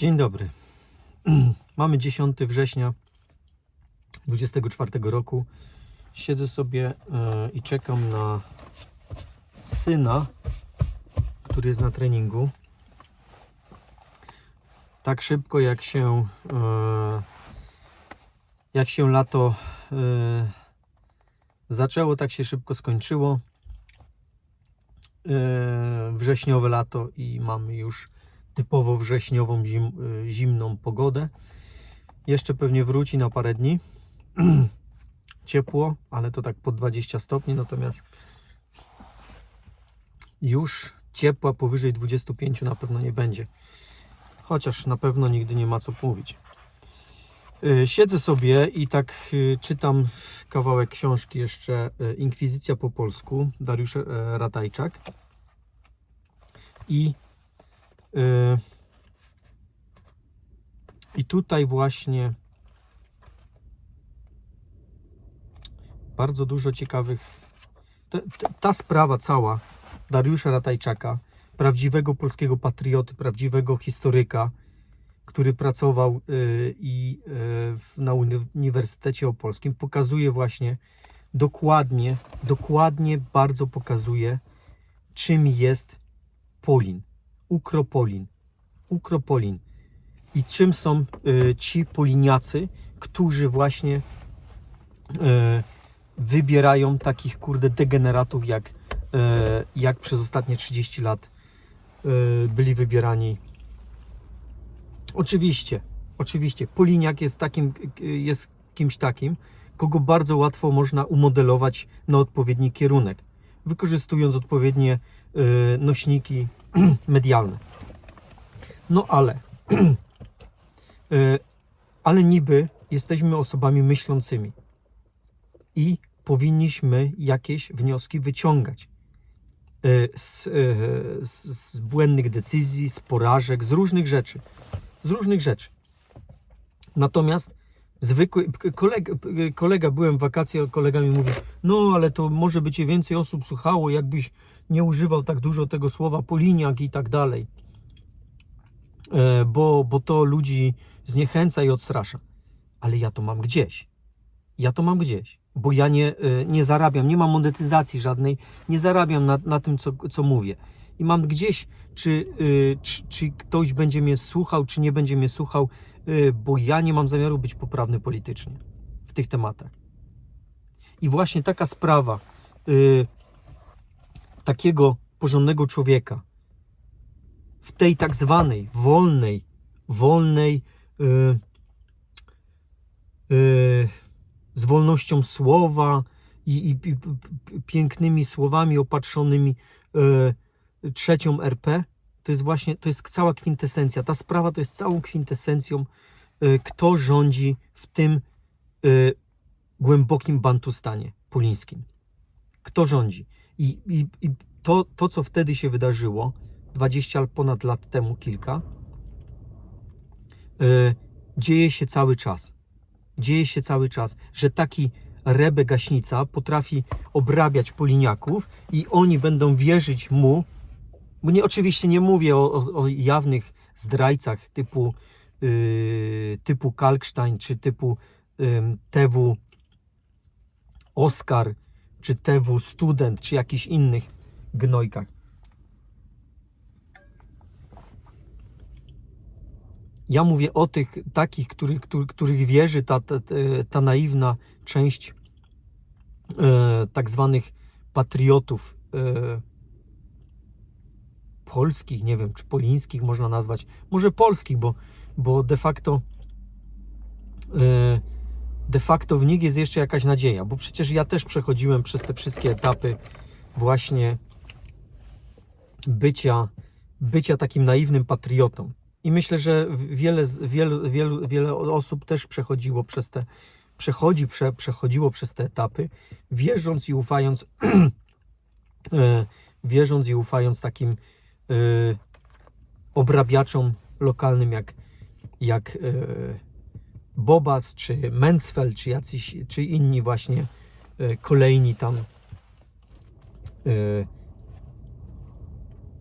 Dzień dobry. Mamy 10 września 24 roku. Siedzę sobie e, i czekam na syna, który jest na treningu. Tak szybko jak się e, jak się lato e, zaczęło, tak się szybko skończyło. Wrześniowe lato i mamy już typowo wrześniową, zim, y, zimną pogodę. Jeszcze pewnie wróci na parę dni. Ciepło, ale to tak po 20 stopni, natomiast już ciepła powyżej 25 na pewno nie będzie. Chociaż na pewno nigdy nie ma co mówić. Y, Siedzę sobie i tak y, czytam kawałek książki jeszcze Inkwizycja po polsku Dariusz Ratajczak. I I tutaj właśnie bardzo dużo ciekawych. te- Ta sprawa cała Dariusza Ratajczaka, prawdziwego polskiego patrioty, prawdziwego historyka, który pracował yy, i w- na Uni- Uniwersytecie Opolskim, pokazuje właśnie dokładnie, dokładnie bardzo pokazuje, czym jest Polin. Ukropolin. Ukropolin. I czym są y, ci poliniacy, którzy właśnie y, wybierają takich kurde degeneratów, jak, y, jak przez ostatnie 30 lat y, byli wybierani. Oczywiście, oczywiście, poliniak jest takim, jest kimś takim, kogo bardzo łatwo można umodelować na odpowiedni kierunek, wykorzystując odpowiednie y, nośniki medialne. No ale, y, ale niby jesteśmy osobami myślącymi i powinniśmy jakieś wnioski wyciągać y, z, y, z, z błędnych decyzji, z porażek, z różnych rzeczy. Z różnych rzeczy. Natomiast zwykły kolega, kolega byłem w wakacje, kolega mi mówi, no ale to może by cię więcej osób słuchało, jakbyś nie używał tak dużo tego słowa poliniak i tak dalej, E, bo, bo to ludzi zniechęca i odstrasza. Ale ja to mam gdzieś. Ja to mam gdzieś, bo ja nie, e, nie zarabiam, nie mam monetyzacji żadnej, nie zarabiam na, na tym, co, co mówię. I mam gdzieś, czy, czy, czy ktoś będzie mnie słuchał, czy nie będzie mnie słuchał, bo ja nie mam zamiaru być poprawny politycznie w tych tematach. I właśnie taka sprawa y, takiego porządnego człowieka w tej tak zwanej wolnej, wolnej, y, y, z wolnością słowa i, i, i pięknymi słowami opatrzonymi y, trzecią RP, to jest właśnie, to jest cała kwintesencja. Ta sprawa to jest całą kwintesencją, y, kto rządzi w tym y, głębokim Bantustanie polińskim. Kto rządzi. I, i, i to, to, co wtedy się wydarzyło, 20 ponad lat temu, kilka, y, dzieje się cały czas. Dzieje się cały czas, że taki Rebę Gaśnica potrafi obrabiać poliniaków i oni będą wierzyć mu, bo nie, oczywiście nie mówię o, o, o jawnych zdrajcach typu, yy, typu Kalkstein, czy typu ym, TW Oskar, czy TW Student, czy jakichś innych gnojkach. Ja mówię o tych takich, których, których, wierzy ta, ta, ta naiwna część e, tak zwanych patriotów e, polskich, nie wiem, czy polińskich można nazwać, może polskich, bo, bo de facto e, de facto w nich jest jeszcze jakaś nadzieja, bo przecież ja też przechodziłem przez te wszystkie etapy właśnie bycia, bycia takim naiwnym patriotą. I myślę, że wiele, wiele, wiele, wiele osób też przechodziło przez te, przechodzi, prze, przechodziło przez te etapy, wierząc i ufając, e, wierząc i ufając takim e, obrabiaczom lokalnym jak, jak e, Bobas, czy Mansfeld, czy jacyś, czy inni właśnie e, kolejni tam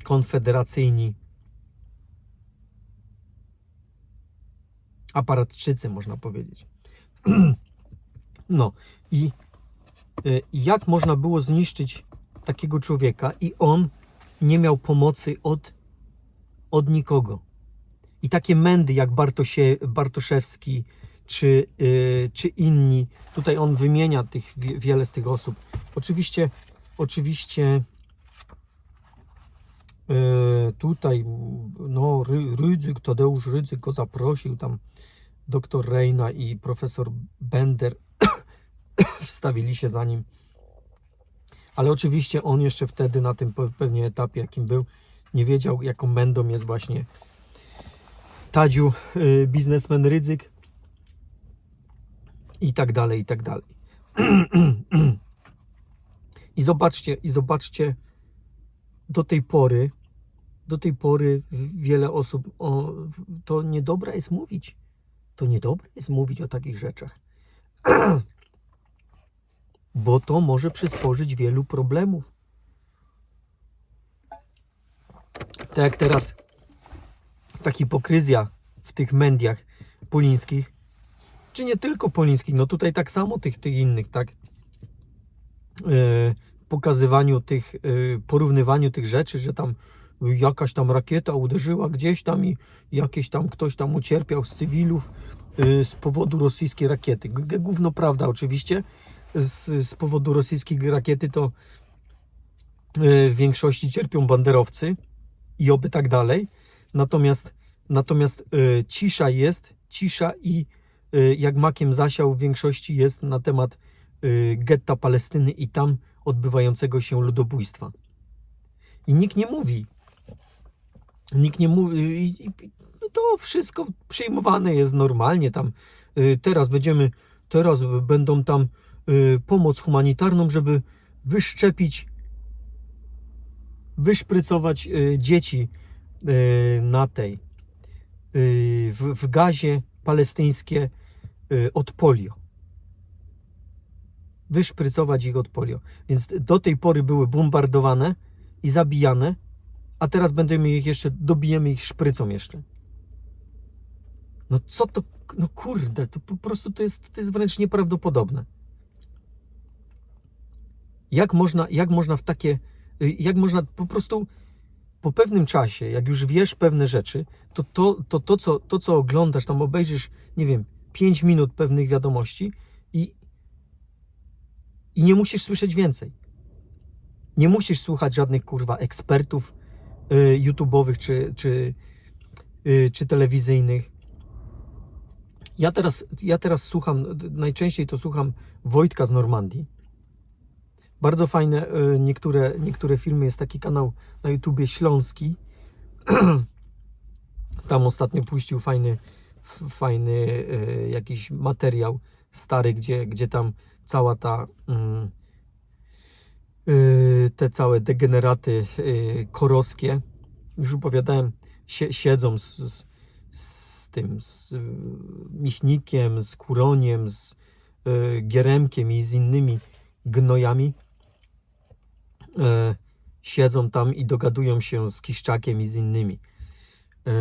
konfederacyjni aparatczycy, można powiedzieć. No i y, jak można było zniszczyć takiego człowieka i on nie miał pomocy od, od nikogo. I takie mędy jak Bartosie, Bartoszewski czy, y, czy inni, tutaj on wymienia tych, wie- wiele z tych osób. Oczywiście, oczywiście y, tutaj no, Ry, Rydzyk, Tadeusz Rydzyk go zaprosił, tam doktor Reina i profesor Bender wstawili się za nim. Ale oczywiście on jeszcze wtedy na tym pe- pewnie etapie, jakim był, nie wiedział, jaką mędą jest właśnie Tadziu, y, biznesmen Rydzyk i tak dalej, i tak dalej. I zobaczcie, i zobaczcie, do tej pory, do tej pory wiele osób, o, to niedobre jest mówić. To niedobre jest mówić o takich rzeczach. Bo to może przysporzyć wielu problemów. Tak jak teraz ta hipokryzja w tych mediach polińskich, czy nie tylko polińskich, no tutaj tak samo tych, tych innych, tak? E, pokazywaniu tych, e, porównywaniu tych rzeczy, że tam jakaś tam rakieta uderzyła gdzieś tam i jakieś tam ktoś tam ucierpiał z cywilów e, z powodu rosyjskiej rakiety. Gówno prawda oczywiście, z, z powodu rosyjskiej rakiety to e, w większości cierpią banderowcy i oby tak dalej. Natomiast, natomiast e, cisza jest, cisza i e, jak makiem zasiał w większości jest na temat getta Palestyny i tam odbywającego się ludobójstwa. I nikt nie mówi. Nikt nie mówi. No to wszystko przyjmowane jest normalnie tam. Teraz będziemy, teraz będą tam pomoc humanitarną, żeby wyszczepić, wyszprycować e, dzieci e, na tej w, w gazie palestyńskie od polio. Wyszprycować ich od polio. Więc do tej pory były bombardowane i zabijane, a teraz będziemy ich jeszcze, dobijemy ich szprycą jeszcze. No co to, no kurde, to po prostu to jest, to jest wręcz nieprawdopodobne. Jak można, jak można w takie, y, jak można po prostu po pewnym czasie, jak już wiesz pewne rzeczy, to to, to, to, co, to co oglądasz, tam obejrzysz, nie wiem, 5 minut pewnych wiadomości i, i nie musisz słyszeć więcej. Nie musisz słuchać żadnych kurwa ekspertów y, YouTube'owych czy, czy, y, czy telewizyjnych. Ja teraz, ja teraz słucham, najczęściej to słucham Wojtka z Normandii. Bardzo fajne y, niektóre, niektóre filmy. Jest taki kanał na YouTubie Śląski. Tam ostatnio puścił fajny, fajny y, jakiś materiał stary, gdzie, gdzie tam cała ta mm, y, te całe degeneraty koroskie, już opowiadałem, sie, siedzą z, z, z tym, z Michnikiem, z Kuroniem, z Gieremkiem i z innymi gnojami e, siedzą tam i dogadują się z Kiszczakiem i z innymi e,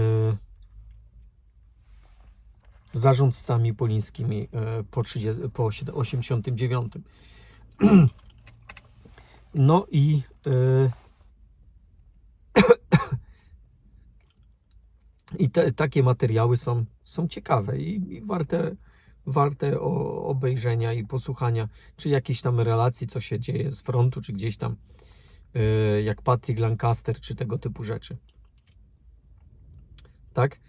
zarządcami polińskimi e, po, 30, po 89. No i e, i te, takie materiały są, są ciekawe i, i warte, warte obejrzenia i posłuchania, czy jakiejś tam relacji, co się dzieje z frontu, czy gdzieś tam e, jak Patrick Lancaster, czy tego typu rzeczy. Tak?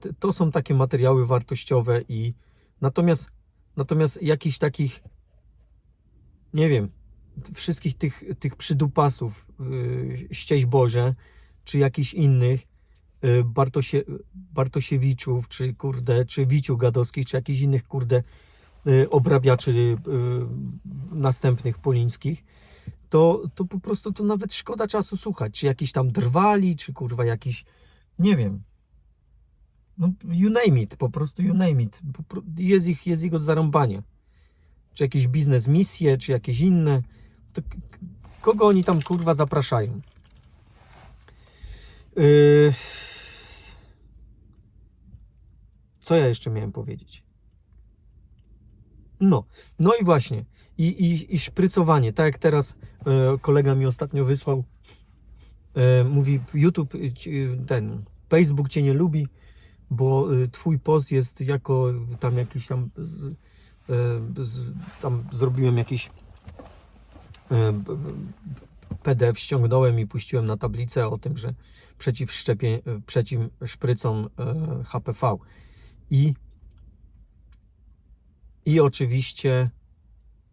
T- To są takie materiały wartościowe i natomiast natomiast jakichś takich nie wiem, wszystkich tych, tych przydupasów yy, ścieź Boże, czy jakichś innych Bartosie, Bartosiewiczów, czy kurde, czy Wiciu Gadowskich, czy jakichś innych kurde yy, obrabiaczy następnych polińskich, to, to po prostu to nawet szkoda czasu słuchać, czy jakiś tam drwali, czy kurwa jakiś, nie wiem, no you name it, po prostu you name it, jest ich, jest ich od zarąbania. Czy jakieś biznes misje, czy jakieś inne, to kogo oni tam kurwa zapraszają? Yy... Co ja jeszcze miałem powiedzieć? No, no i właśnie. I, i, i szprycowanie. Tak jak teraz e, kolega mi ostatnio wysłał. E, mówi, YouTube, e, ten, Facebook cię nie lubi, bo twój post jest jako tam jakiś tam. tam zrobiłem jakiś PDF, ściągnąłem i puściłem na tablicę o tym, że przeciw, szczepie, e, przeciw szprycom e, HPV. I, i oczywiście,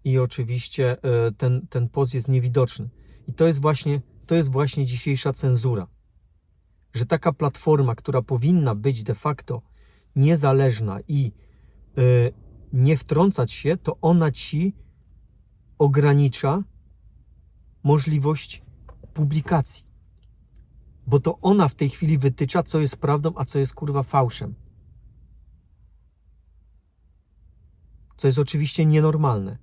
i oczywiście e, ten, ten post jest niewidoczny. I to jest właśnie, to jest właśnie dzisiejsza cenzura. Że taka platforma, która powinna być de facto niezależna i nie wtrącać się, to ona ci ogranicza możliwość publikacji. Bo to ona w tej chwili wytycza, co jest prawdą, a co jest kurwa fałszem. Co jest oczywiście nienormalne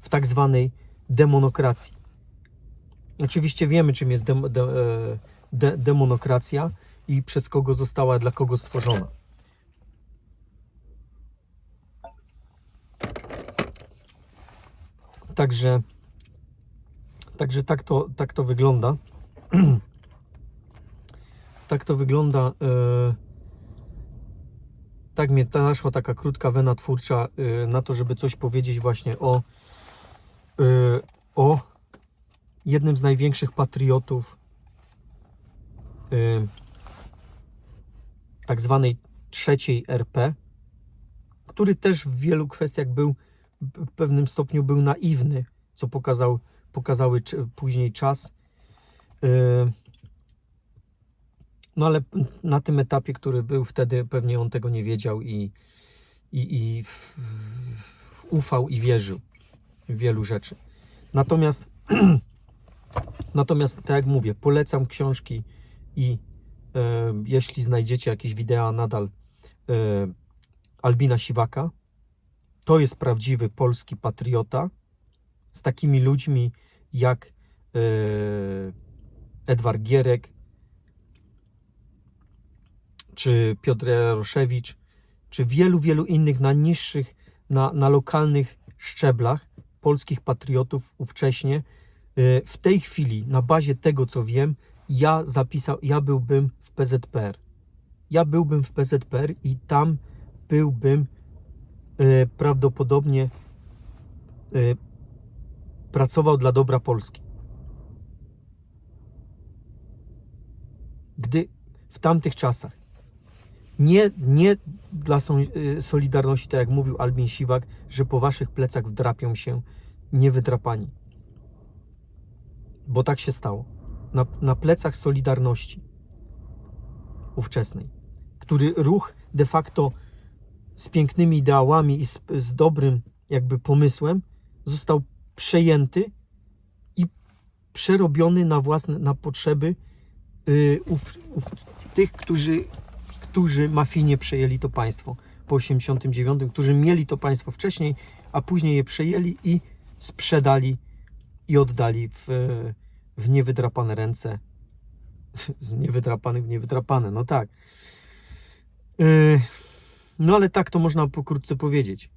w tak zwanej demonokracji. Oczywiście wiemy, czym jest de, e, de, demonokracja i przez kogo została, dla kogo stworzona. Także, także tak, to, tak to wygląda. tak to wygląda. e, tak mnie ta naszła taka krótka wena twórcza e, na to, żeby coś powiedzieć właśnie o, e, o jednym z największych patriotów tak zwanej trzeciej RP, który też w wielu kwestiach był w pewnym stopniu był naiwny, co pokazał, pokazały później czas. Yy, No ale na tym etapie, który był wtedy, pewnie on tego nie wiedział i, i, i ufał i wierzył w wielu rzeczy. Natomiast, natomiast tak jak mówię, polecam książki i e, jeśli znajdziecie jakieś wideo nadal e, Albina Siwaka, to jest prawdziwy polski patriota z takimi ludźmi jak e, Edward Gierek czy Piotr Jaroszewicz, czy wielu, wielu innych na niższych, na, na lokalnych szczeblach polskich patriotów ówcześnie. E, W tej chwili, na bazie tego, co wiem, ja zapisał, ja byłbym w PZPR. Ja byłbym w PZPR i tam byłbym e, prawdopodobnie pracował dla dobra Polski. Gdy w tamtych czasach nie, nie dla y, Solidarności, tak jak mówił Albin Siwak, że po waszych plecach wdrapią się niewydrapani. Bo tak się stało. Na, na plecach Solidarności ówczesnej, który ruch de facto z pięknymi ideałami i z, z dobrym jakby pomysłem został przejęty i przerobiony na własne, na potrzeby yy, tych, którzy, którzy mafijnie przejęli to państwo po 89, którzy mieli to państwo wcześniej, a później je przejęli i sprzedali i oddali w, w niewydrapane ręce. Z niewydrapanych w niewydrapane, no tak. Yy, no ale tak to można pokrótce powiedzieć.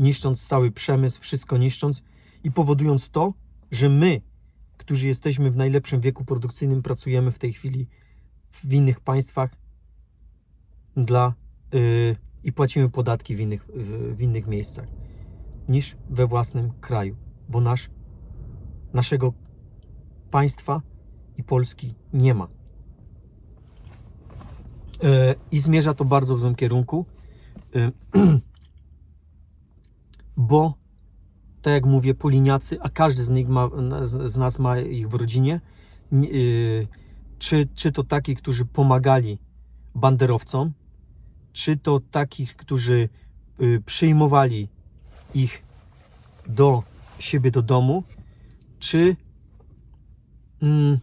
Niszcząc cały przemysł, wszystko niszcząc i powodując to, że my, którzy jesteśmy w najlepszym wieku produkcyjnym, pracujemy w tej chwili w innych państwach dla yy, i płacimy podatki w innych, w, w innych miejscach niż we własnym kraju, bo nasz, naszego państwa i Polski nie ma. E, I zmierza to bardzo w złym kierunku, e, bo tak jak mówię, Poliniacy, a każdy z nich ma, z, nas ma ich w rodzinie, nie- e, czy, czy to takich, którzy pomagali banderowcom, czy to takich, którzy e, przyjmowali ich do siebie do domu, czy mm,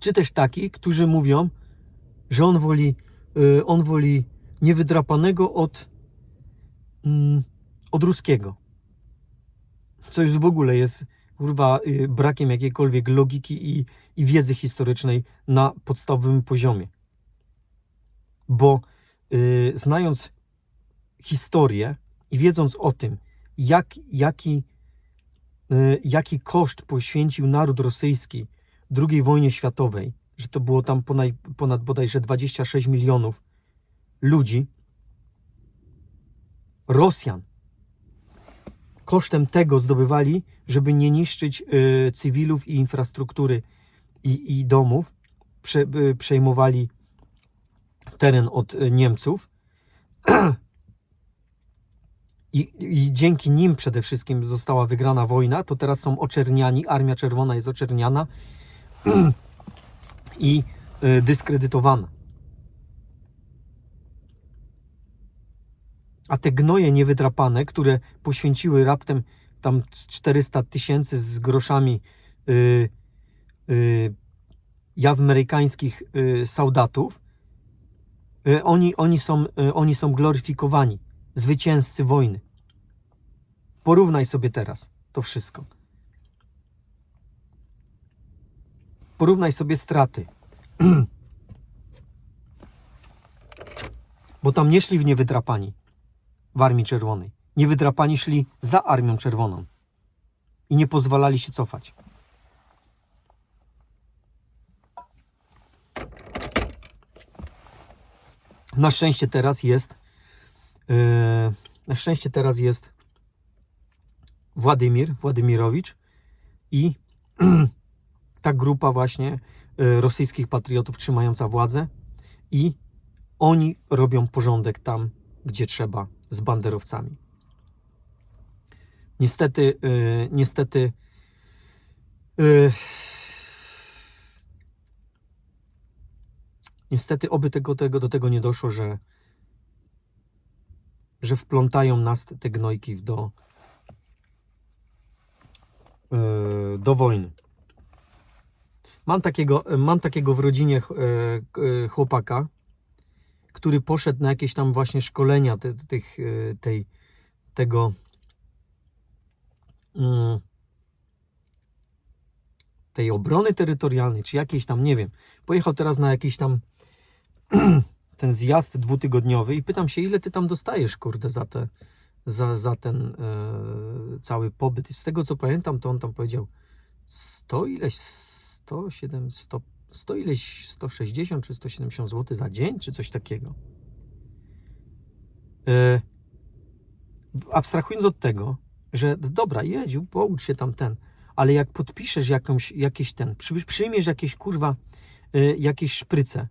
czy też takich, którzy mówią, że on woli, y, on woli niewydrapanego od, mm, od ruskiego. Co już w ogóle jest kurwa, y, brakiem jakiejkolwiek logiki i, i wiedzy historycznej na podstawowym poziomie. Bo y, znając historię i wiedząc o tym, jak, jaki, y, jaki koszt poświęcił naród rosyjski II wojnie światowej, że to było tam ponad, ponad bodajże 26 milionów ludzi, Rosjan, kosztem tego zdobywali, żeby nie niszczyć y, cywilów i infrastruktury i, i domów, prze, y, przejmowali teren od y, Niemców. I, I dzięki nim przede wszystkim została wygrana wojna, to teraz są oczerniani, Armia Czerwona jest oczerniana i y, dyskredytowana. A te gnoje niewydrapane, które poświęciły raptem tam z 400 tysięcy z groszami yy, jaw amerykańskich yy, saudatów, yy, oni, oni, są, yy, oni są gloryfikowani, zwycięzcy wojny. Porównaj sobie teraz to wszystko. Porównaj sobie straty. Bo tam nie szli w niewydrapani w Armii Czerwonej. Niewydrapani szli za Armią Czerwoną i nie pozwalali się cofać. Na szczęście teraz jest yy, na szczęście teraz jest Władimir, Władimirowicz i ta grupa właśnie yy, rosyjskich patriotów trzymająca władzę i oni robią porządek tam, gdzie trzeba z banderowcami. Niestety, yy, niestety yy, niestety oby tego, tego, do tego nie doszło, że że wplątają nas te, gnojki do yy, do wojny. Mam takiego, mam takiego w rodzinie ch- yy, chłopaka, który poszedł na jakieś tam właśnie szkolenia te, tych, yy, tej, tego mm, tej obrony terytorialnej, czy jakiejś tam, nie wiem. Pojechał teraz na jakiś tam ten zjazd dwutygodniowy i pytam się, ile ty tam dostajesz, kurde, za, te, za, za ten e, cały pobyt. I z tego co pamiętam, to on tam powiedział 100 ileś, 107, 100, 100 ileś, 160 czy 170 zł za dzień, czy coś takiego. E, abstrahując od tego, że dobra, jedź, poucz się tam ten, ale jak podpiszesz jakąś, jakiś ten, przy, przyjmiesz jakieś kurwa, y, jakieś szpryce,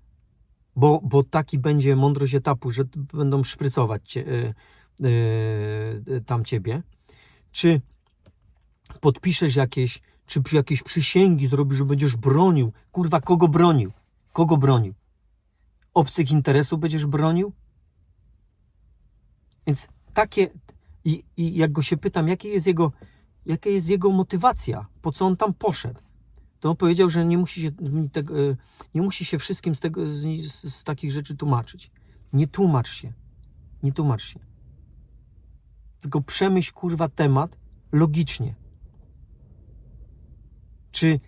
bo, bo taki będzie mądrość etapu, że będą szprycować cię, y, y, tam ciebie, czy podpiszesz jakieś, czy jakieś przysięgi zrobisz, że będziesz bronił, kurwa, kogo bronił? Kogo bronił? Obcych interesów będziesz bronił? Więc takie, i, i jak go się pytam, jaki jest jego, jaka jest jego motywacja, po co on tam poszedł, to on powiedział, że nie musi się, nie musi się wszystkim z, tego, z, z takich rzeczy tłumaczyć. Nie tłumacz się. Nie tłumacz się. Tylko przemyśl kurwa temat logicznie. Czy,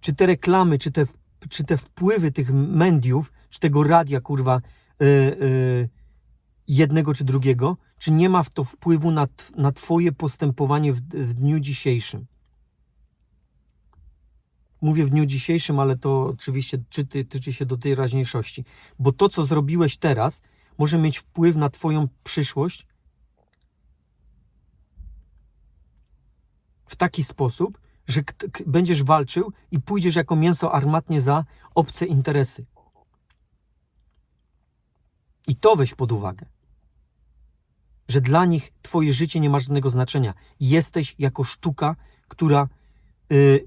czy te reklamy, czy te, czy te wpływy tych mediów, czy tego radia kurwa yy, yy, jednego czy drugiego, czy nie ma w to wpływu na, na Twoje postępowanie w, w dniu dzisiejszym? Mówię w dniu dzisiejszym, ale to oczywiście tyczy, tyczy się do tej teraźniejszości, bo to, co zrobiłeś teraz, może mieć wpływ na Twoją przyszłość w taki sposób, że będziesz walczył i pójdziesz jako mięso armatnie za obce interesy. I to weź pod uwagę że dla nich Twoje życie nie ma żadnego znaczenia. Jesteś jako sztuka, która, y,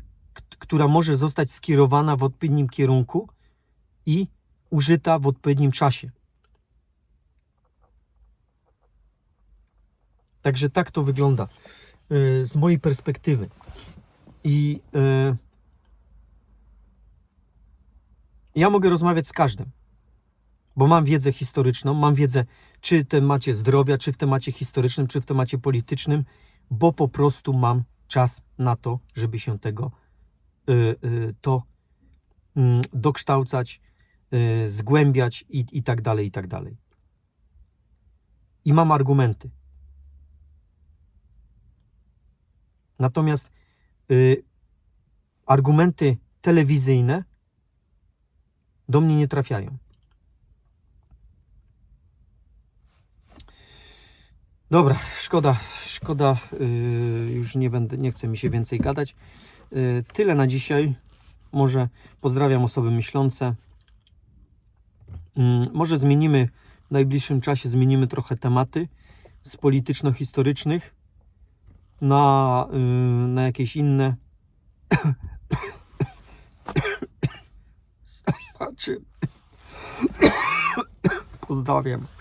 która może zostać skierowana w odpowiednim kierunku i użyta w odpowiednim czasie. Także tak to wygląda y, z mojej perspektywy. I y, ja mogę rozmawiać z każdym bo mam wiedzę historyczną, mam wiedzę czy w temacie zdrowia, czy w temacie historycznym, czy w temacie politycznym, bo po prostu mam czas na to, żeby się tego y, y, to mm, dokształcać, zgłębiać i, i tak dalej, i tak dalej. I mam argumenty. Natomiast y, argumenty telewizyjne do mnie nie trafiają. Dobra, szkoda, szkoda, yy, już nie będę, nie chce mi się więcej gadać. Yy, tyle na dzisiaj. Może pozdrawiam osoby myślące. Yy, może zmienimy w najbliższym czasie zmienimy trochę tematy z polityczno-historycznych na, yy, na jakieś inne. Zobaczymy. Pozdrawiam.